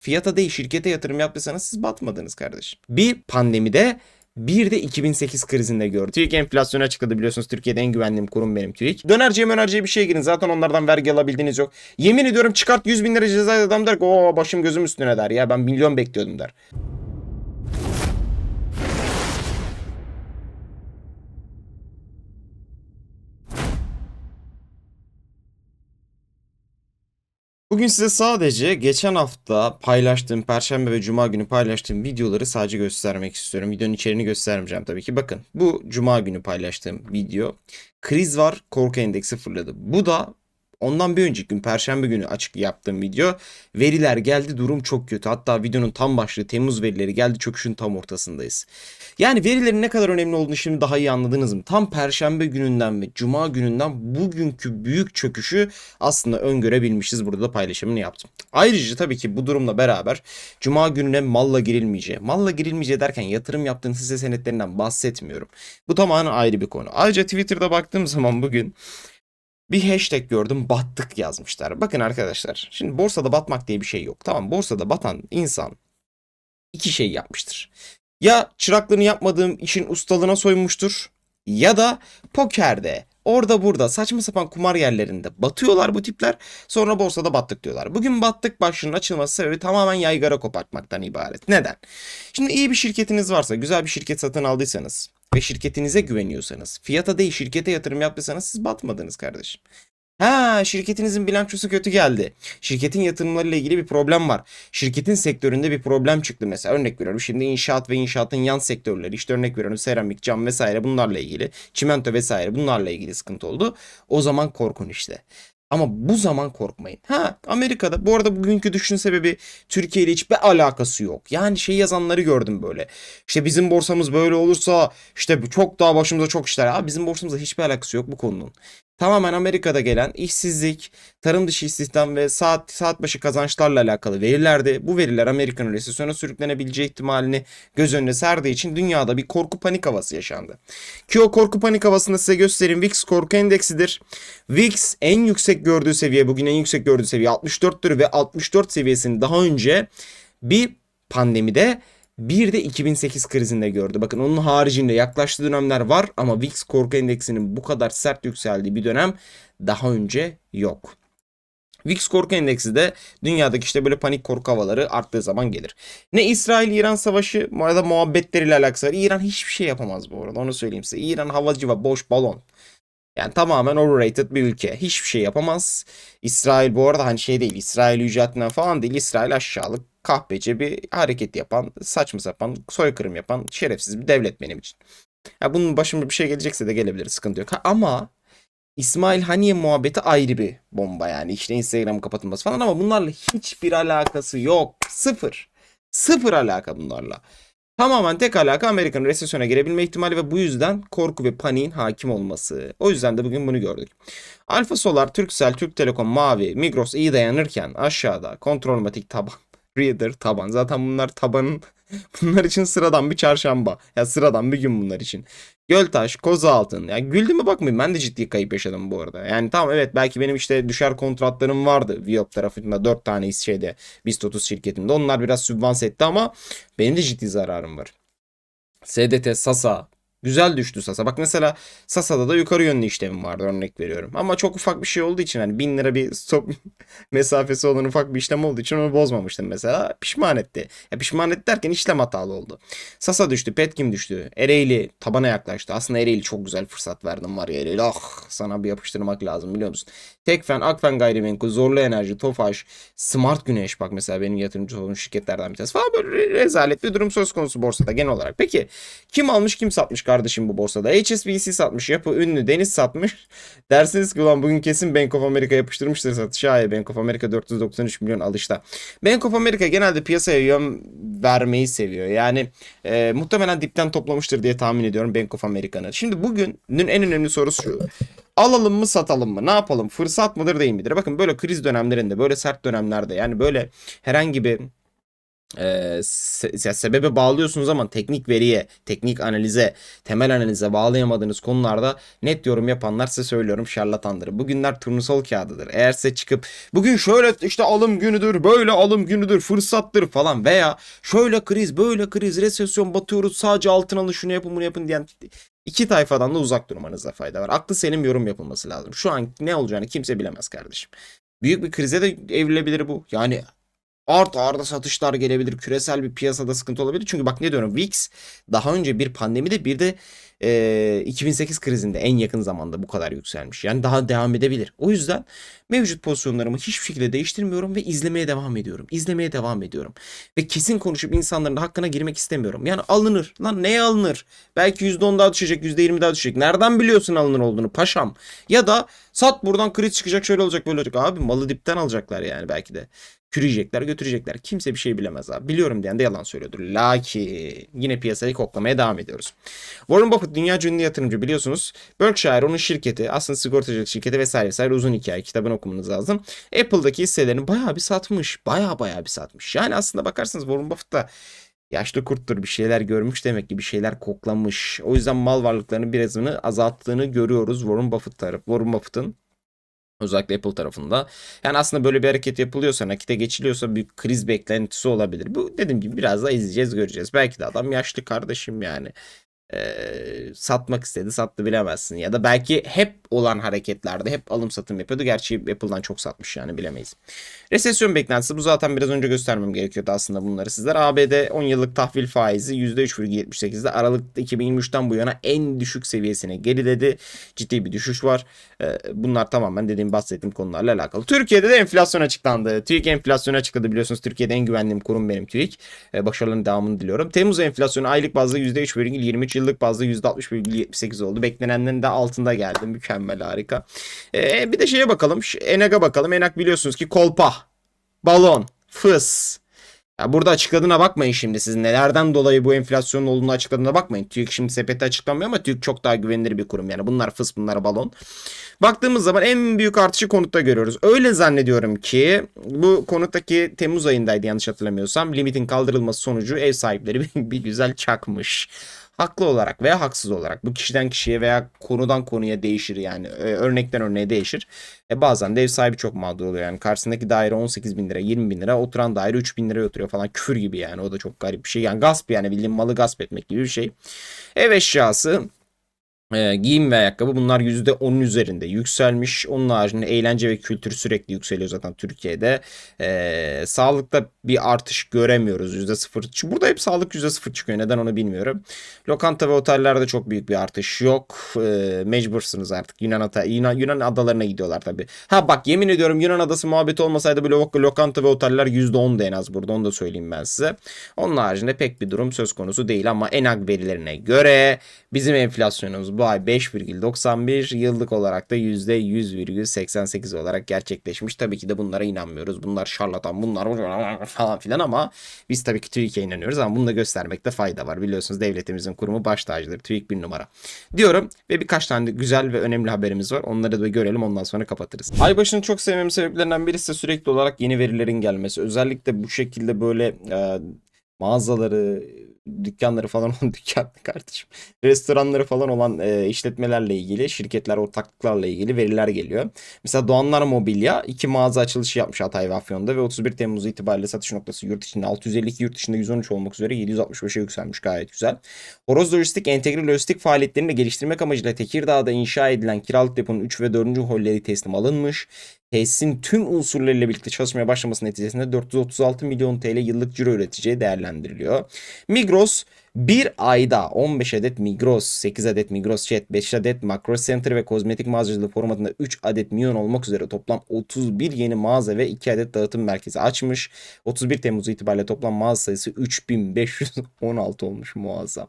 Fiyata değil şirkete yatırım yaptıysanız siz batmadınız kardeşim. Bir pandemide bir de 2008 krizinde gördük. TÜİK enflasyonu açıkladı biliyorsunuz. Türkiye'de en güvendiğim kurum benim TÜİK. Dönerciye mönerciye bir şeye girin. Zaten onlardan vergi alabildiğiniz yok. Yemin ediyorum çıkart 100 bin lira ceza adam der ki o başım gözüm üstüne der ya ben milyon bekliyordum der. Bugün size sadece geçen hafta paylaştığım, Perşembe ve Cuma günü paylaştığım videoları sadece göstermek istiyorum. Videonun içeriğini göstermeyeceğim tabii ki. Bakın bu Cuma günü paylaştığım video. Kriz var, korku endeksi fırladı. Bu da ondan bir önceki gün Perşembe günü açık yaptığım video. Veriler geldi, durum çok kötü. Hatta videonun tam başlığı Temmuz verileri geldi, çöküşün tam ortasındayız. Yani verilerin ne kadar önemli olduğunu şimdi daha iyi anladınız mı? Tam Perşembe gününden ve Cuma gününden bugünkü büyük çöküşü aslında öngörebilmişiz. Burada da paylaşımını yaptım. Ayrıca tabii ki bu durumla beraber Cuma gününe malla girilmeyeceği. Malla girilmeyeceği derken yatırım yaptığın hisse senetlerinden bahsetmiyorum. Bu tamamen ayrı bir konu. Ayrıca Twitter'da baktığım zaman bugün bir hashtag gördüm battık yazmışlar. Bakın arkadaşlar şimdi borsada batmak diye bir şey yok. Tamam borsada batan insan iki şey yapmıştır. Ya çıraklığını yapmadığım işin ustalığına soymuştur ya da pokerde orada burada saçma sapan kumar yerlerinde batıyorlar bu tipler sonra borsada battık diyorlar. Bugün battık başlığının açılması sebebi tamamen yaygara kopartmaktan ibaret. Neden? Şimdi iyi bir şirketiniz varsa güzel bir şirket satın aldıysanız ve şirketinize güveniyorsanız fiyata değil şirkete yatırım yaptıysanız siz batmadınız kardeşim. Ha şirketinizin bilançosu kötü geldi. Şirketin yatırımlarıyla ilgili bir problem var. Şirketin sektöründe bir problem çıktı mesela. Örnek veriyorum şimdi inşaat ve inşaatın yan sektörleri işte örnek veriyorum seramik, cam vesaire bunlarla ilgili. Çimento vesaire bunlarla ilgili sıkıntı oldu. O zaman korkun işte. Ama bu zaman korkmayın. Ha Amerika'da bu arada bugünkü düşüşün sebebi Türkiye ile hiçbir alakası yok. Yani şey yazanları gördüm böyle. İşte bizim borsamız böyle olursa işte çok daha başımıza çok işler. Abi bizim borsamızla hiçbir alakası yok bu konunun. Tamamen Amerika'da gelen işsizlik, tarım dışı istihdam ve saat saat başı kazançlarla alakalı verilerdi. Bu veriler Amerika'nın resesyona sürüklenebileceği ihtimalini göz önüne serdiği için dünyada bir korku panik havası yaşandı. Ki o korku panik havasını size göstereyim. VIX korku endeksidir. VIX en yüksek gördüğü seviye, bugün en yüksek gördüğü seviye 64'tür ve 64 seviyesini daha önce bir pandemide bir de 2008 krizinde gördü. Bakın onun haricinde yaklaştığı dönemler var ama VIX korku endeksinin bu kadar sert yükseldiği bir dönem daha önce yok. VIX korku endeksi de dünyadaki işte böyle panik korku havaları arttığı zaman gelir. Ne İsrail-İran savaşı bu arada muhabbetleriyle alakası var. İran hiçbir şey yapamaz bu arada onu söyleyeyim size. İran havacı ve boş balon. Yani tamamen overrated bir ülke. Hiçbir şey yapamaz. İsrail bu arada hani şey değil. İsrail yüceltilen falan değil. İsrail aşağılık kahpece bir hareket yapan, saçma sapan, soykırım yapan şerefsiz bir devlet benim için. Ya bunun başıma bir şey gelecekse de gelebilir. Sıkıntı yok. Ha, ama İsmail Haniye muhabbeti ayrı bir bomba yani. İşte Instagram kapatılması falan ama bunlarla hiçbir alakası yok. Sıfır. Sıfır alaka bunlarla. Tamamen tek alaka Amerika'nın resesyona girebilme ihtimali ve bu yüzden korku ve paniğin hakim olması. O yüzden de bugün bunu gördük. Alfa Solar, Turkcell, Türk Telekom, Mavi, Migros iyi dayanırken aşağıda kontrolmatik taban, Reader taban. Zaten bunlar tabanın bunlar için sıradan bir çarşamba. Ya sıradan bir gün bunlar için. Göltaş, Kozaltın. Ya güldüğüme bakmayın ben de ciddi kayıp yaşadım bu arada. Yani tamam evet belki benim işte düşer kontratlarım vardı. Viop tarafında 4 tane şeyde BIST 30 şirketinde. Onlar biraz sübvanse etti ama benim de ciddi zararım var. SDT, Sasa, Güzel düştü Sasa. Bak mesela Sasa'da da yukarı yönlü işlemim vardı örnek veriyorum. Ama çok ufak bir şey olduğu için hani 1000 lira bir stop mesafesi olan ufak bir işlem olduğu için onu bozmamıştım mesela. Pişman etti. Ya pişman etti derken işlem hatalı oldu. Sasa düştü, Petkim düştü. Ereğli tabana yaklaştı. Aslında Ereğli çok güzel fırsat verdim var ya Ereğli. Ah sana bir yapıştırmak lazım biliyor musun? Tekfen, Akfen Gayrimenkul, Zorlu Enerji, Tofaş, Smart Güneş bak mesela benim yatırımcı olduğum şirketlerden bir tanesi falan böyle rezalet bir durum söz konusu borsada genel olarak. Peki kim almış kim satmış kardeşim bu borsada? HSBC satmış, Yapı Ünlü, Deniz satmış. Dersiniz ki ulan bugün kesin Bank of America yapıştırmıştır satışı. Hayır Bank of America 493 milyon alışta. Bank of America genelde piyasaya yön vermeyi seviyor. Yani e, muhtemelen dipten toplamıştır diye tahmin ediyorum Bank of America'nın. Şimdi bugünün en önemli sorusu şu. Alalım mı satalım mı? Ne yapalım? Fırsat mıdır değil midir? Bakın böyle kriz dönemlerinde, böyle sert dönemlerde yani böyle herhangi bir e, se- sebebe bağlıyorsunuz ama teknik veriye, teknik analize, temel analize bağlayamadığınız konularda net yorum yapanlar size söylüyorum şarlatandır. Bugünler turnusol kağıdıdır. Eğer size çıkıp bugün şöyle işte alım günüdür, böyle alım günüdür, fırsattır falan veya şöyle kriz, böyle kriz, resesyon batıyoruz sadece altın alın şunu yapın bunu yapın diyen iki tayfadan da uzak durmanıza fayda var. Aklı selim yorum yapılması lazım. Şu an ne olacağını kimse bilemez kardeşim. Büyük bir krize de evrilebilir bu. Yani art arda satışlar gelebilir. Küresel bir piyasada sıkıntı olabilir. Çünkü bak ne diyorum VIX daha önce bir pandemide bir de e, 2008 krizinde en yakın zamanda bu kadar yükselmiş. Yani daha devam edebilir. O yüzden mevcut pozisyonlarımı hiçbir şekilde değiştirmiyorum ve izlemeye devam ediyorum. İzlemeye devam ediyorum. Ve kesin konuşup insanların hakkına girmek istemiyorum. Yani alınır. Lan neye alınır? Belki %10 daha düşecek, %20 daha düşecek. Nereden biliyorsun alınır olduğunu paşam? Ya da sat buradan kriz çıkacak şöyle olacak böyle olacak. Abi malı dipten alacaklar yani belki de. Kürüyecekler götürecekler. Kimse bir şey bilemez abi. Biliyorum diyen de yalan söylüyordur. Lakin yine piyasayı koklamaya devam ediyoruz. Warren Buffett dünya ünlü yatırımcı biliyorsunuz. Berkshire onun şirketi aslında sigortacılık şirketi vesaire vesaire uzun hikaye kitabını okumanız lazım. Apple'daki hisselerini bayağı bir satmış. Bayağı bayağı bir satmış. Yani aslında bakarsanız Warren Buffett da yaşlı kurttur bir şeyler görmüş demek ki bir şeyler koklamış. O yüzden mal varlıklarını birazını azalttığını görüyoruz Warren Buffett tarafı. Warren Buffett'ın Özellikle Apple tarafında. Yani aslında böyle bir hareket yapılıyorsa, nakite geçiliyorsa bir kriz beklentisi olabilir. Bu dediğim gibi biraz daha izleyeceğiz, göreceğiz. Belki de adam yaşlı kardeşim yani. Ee, satmak istedi, sattı bilemezsin. Ya da belki hep olan hareketlerde hep alım satım yapıyordu. Gerçi Apple'dan çok satmış yani bilemeyiz. Resesyon beklentisi bu zaten biraz önce göstermem gerekiyordu aslında bunları sizler. ABD 10 yıllık tahvil faizi %3,78'de Aralık 2023'ten bu yana en düşük seviyesine geriledi. Ciddi bir düşüş var. Bunlar tamamen dediğim bahsettiğim konularla alakalı. Türkiye'de de enflasyon açıklandı. TÜİK enflasyonu açıkladı biliyorsunuz. Türkiye'de en güvendiğim kurum benim TÜİK. Ee, başarıların devamını diliyorum. Temmuz enflasyonu aylık bazda %3,23 yıllık bazda %60,78 oldu. Beklenenlerin de altında geldi. Mükemmel harika. Ee, bir de şeye bakalım. Enak'a bakalım. Enak biliyorsunuz ki kolpa, balon, fıs. Ya burada açıkladığına bakmayın şimdi siz nelerden dolayı bu enflasyonun olduğunu açıkladığına bakmayın. TÜİK şimdi sepeti açıklamıyor ama TÜİK çok daha güvenilir bir kurum yani. Bunlar fıs bunlar balon. Baktığımız zaman en büyük artışı konutta görüyoruz. Öyle zannediyorum ki bu konuttaki Temmuz ayındaydı yanlış hatırlamıyorsam. Limitin kaldırılması sonucu ev sahipleri bir güzel çakmış. Haklı olarak veya haksız olarak bu kişiden kişiye veya konudan konuya değişir yani Ee, örnekten örneğe değişir. E bazen de ev sahibi çok mağdur oluyor yani karşısındaki daire 18 bin lira 20 bin lira oturan daire 3 bin liraya oturuyor falan küfür gibi yani o da çok garip bir şey yani gasp yani bildiğin malı gasp etmek gibi bir şey. Ev eşyası e, giyim ve ayakkabı bunlar %10'un üzerinde yükselmiş. Onun haricinde eğlence ve kültür sürekli yükseliyor zaten Türkiye'de. E, sağlıkta bir artış göremiyoruz %0. Burada hep sağlık %0 çıkıyor. Neden onu bilmiyorum. Lokanta ve otellerde çok büyük bir artış yok. E, mecbursunuz artık. Yunan, ata, Yunan, Yunan adalarına gidiyorlar tabii. Ha bak yemin ediyorum Yunan adası muhabbeti olmasaydı lok- lokanta ve oteller %10'du en az burada. Onu da söyleyeyim ben size. Onun haricinde pek bir durum söz konusu değil ama ENAG verilerine göre bizim enflasyonumuz bu ay 5,91 yıllık olarak da %100,88 olarak gerçekleşmiş. Tabii ki de bunlara inanmıyoruz. Bunlar şarlatan bunlar falan filan ama biz tabii ki TÜİK'e inanıyoruz ama bunu da göstermekte fayda var. Biliyorsunuz devletimizin kurumu baş tacıdır. TÜİK bir numara. Diyorum ve birkaç tane güzel ve önemli haberimiz var. Onları da görelim ondan sonra kapatırız. Aybaşı'nı çok sevmemin sebeplerinden birisi de sürekli olarak yeni verilerin gelmesi. Özellikle bu şekilde böyle e, mağazaları, dükkanları falan olan dükkan kardeşim. Restoranları falan olan e, işletmelerle ilgili, şirketler, ortaklıklarla ilgili veriler geliyor. Mesela Doğanlar Mobilya iki mağaza açılışı yapmış Hatay ve Afyon'da ve 31 Temmuz itibariyle satış noktası yurt içinde 652, yurt dışında 113 olmak üzere 765'e yükselmiş gayet güzel. Horoz Lojistik entegre lojistik faaliyetlerini geliştirmek amacıyla Tekirdağ'da inşa edilen kiralık deponun 3 ve 4. holleri teslim alınmış. Tesisin tüm unsurlarıyla birlikte çalışmaya başlaması neticesinde 436 milyon TL yıllık ciro üreteceği değerlendiriliyor. Migros bir ayda 15 adet Migros, 8 adet Migros Chat, 5 adet Makro Center ve kozmetik mağazacılığı formatında 3 adet Mion olmak üzere toplam 31 yeni mağaza ve 2 adet dağıtım merkezi açmış. 31 Temmuz itibariyle toplam mağaza sayısı 3516 olmuş muazzam.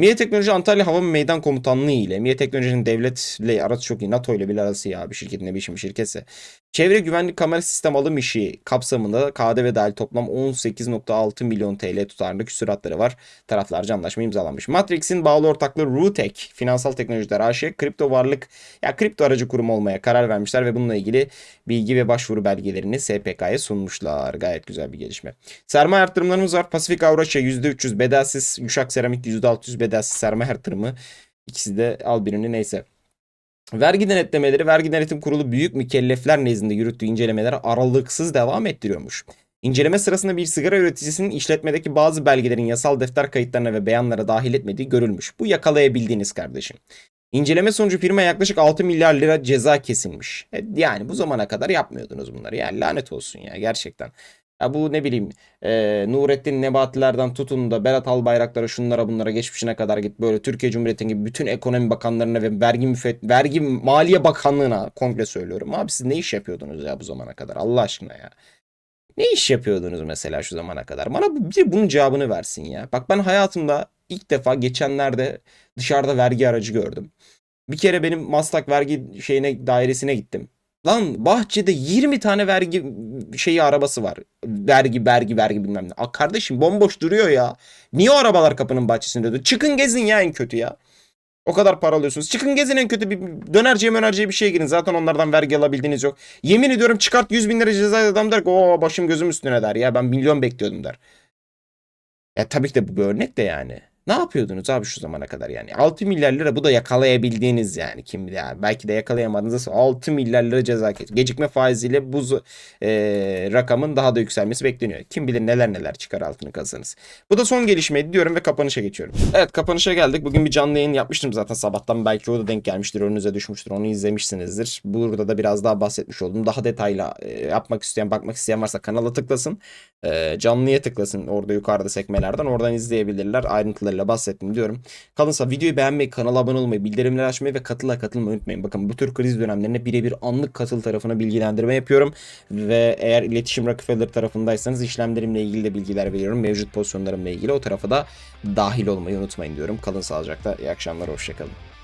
MİA Teknoloji Antalya Hava Meydan Komutanlığı ile MİA Teknoloji'nin devletle arası çok iyi. NATO ile bile arası iyi abi şirketin ne biçim bir şirketse. Çevre güvenlik kamera sistem alım işi kapsamında KDV dahil toplam 18.6 milyon TL tutarında küsuratları var. Taraflarca anlaşma imzalanmış. Matrix'in bağlı ortaklığı Rutek Finansal Teknolojiler AŞ kripto varlık ya kripto aracı kurum olmaya karar vermişler ve bununla ilgili bilgi ve başvuru belgelerini SPK'ya sunmuşlar. Gayet güzel bir gelişme. Sermaye artırımlarımız var. Pasifik Avraşya %300 bedelsiz, Yuşak Seramik %600 bedelsiz sermaye artırımı. İkisi de al birini neyse. Vergi denetlemeleri, Vergi Denetim Kurulu büyük mükellefler nezdinde yürüttüğü incelemeleri aralıksız devam ettiriyormuş. İnceleme sırasında bir sigara üreticisinin işletmedeki bazı belgelerin yasal defter kayıtlarına ve beyanlara dahil etmediği görülmüş. Bu yakalayabildiğiniz kardeşim. İnceleme sonucu firma yaklaşık 6 milyar lira ceza kesilmiş. E, Yani bu zamana kadar yapmıyordunuz bunları. Yani lanet olsun ya gerçekten. Ya bu ne bileyim e, Nurettin Nebatilerden tutun da Berat Albayraklara şunlara bunlara geçmişine kadar git böyle Türkiye Cumhuriyeti gibi bütün ekonomi bakanlarına ve vergi müfet vergi maliye bakanlığına komple söylüyorum. Abi siz ne iş yapıyordunuz ya bu zamana kadar Allah aşkına ya. Ne iş yapıyordunuz mesela şu zamana kadar? Bana bir bunun cevabını versin ya. Bak ben hayatımda ilk defa geçenlerde dışarıda vergi aracı gördüm. Bir kere benim Maslak vergi şeyine dairesine gittim. Lan bahçede 20 tane vergi şeyi arabası var. Vergi, vergi, vergi bilmem ne. Aa, kardeşim bomboş duruyor ya. Niye o arabalar kapının bahçesinde duruyor? Çıkın gezin ya en kötü ya. O kadar para alıyorsunuz. Çıkın gezin en kötü bir dönerciye mönerciye bir şeye girin. Zaten onlardan vergi alabildiğiniz yok. Yemin ediyorum çıkart 100 bin lira ceza adam der ki o başım gözüm üstüne der ya ben milyon bekliyordum der. Ya tabii ki de bu bir örnek de yani. Ne yapıyordunuz abi şu zamana kadar yani? 6 milyar lira bu da yakalayabildiğiniz yani. Kim bilir belki de yakalayamadınız. 6 milyar lira ceza kes. Gecikme faiziyle bu e, rakamın daha da yükselmesi bekleniyor. Kim bilir neler neler çıkar altını kazanırız. Bu da son gelişmeydi diyorum ve kapanışa geçiyorum. Evet kapanışa geldik. Bugün bir canlı yayın yapmıştım zaten sabahtan. Belki o da denk gelmiştir. Önünüze düşmüştür. Onu izlemişsinizdir. Burada da biraz daha bahsetmiş oldum. Daha detaylı e, yapmak isteyen, bakmak isteyen varsa kanala tıklasın. E, canlıya tıklasın. Orada yukarıda sekmelerden. Oradan izleyebilirler. Ayrıntılarıyla bahsettim diyorum. Kalınsa videoyu beğenmeyi, kanala abone olmayı, bildirimleri açmayı ve katıla katılmayı unutmayın. Bakın bu tür kriz dönemlerinde birebir anlık katıl tarafına bilgilendirme yapıyorum. Ve eğer iletişim Rockefeller tarafındaysanız işlemlerimle ilgili de bilgiler veriyorum. Mevcut pozisyonlarımla ilgili o tarafa da dahil olmayı unutmayın diyorum. Kalın sağlıcakla. İyi akşamlar. Hoşçakalın.